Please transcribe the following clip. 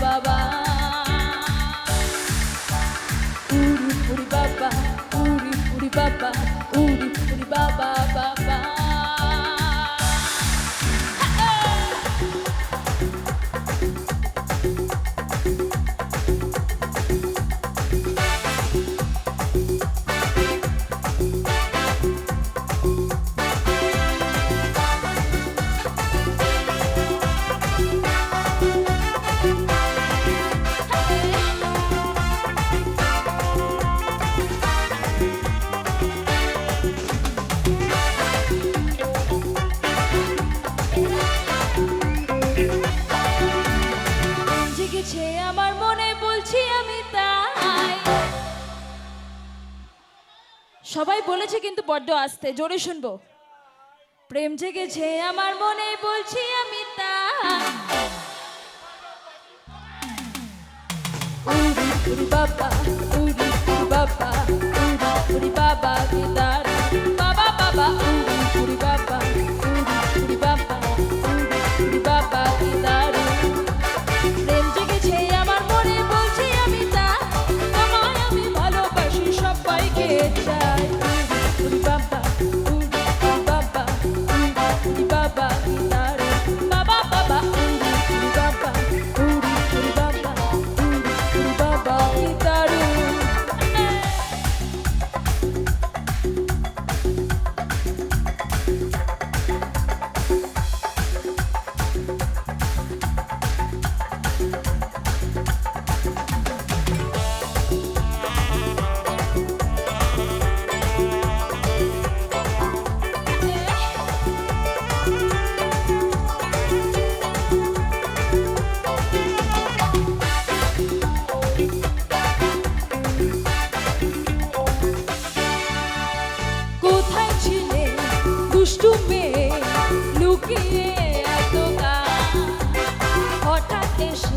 Baba, Uri Puri Baba, Uri Puri Baba, Uri Baba. আমার মনে বলছি আমি তাই। সবাই বলেছে কিন্তু বড্ড আসতে, জোরে শুনব। প্রেম জেগেছে, আমার মনে বলছি আমি তাই। বাবা বাবা বাবা. দুষ্টু মেয়ে লুকিয়ে এত গা। হঠাৎ এসে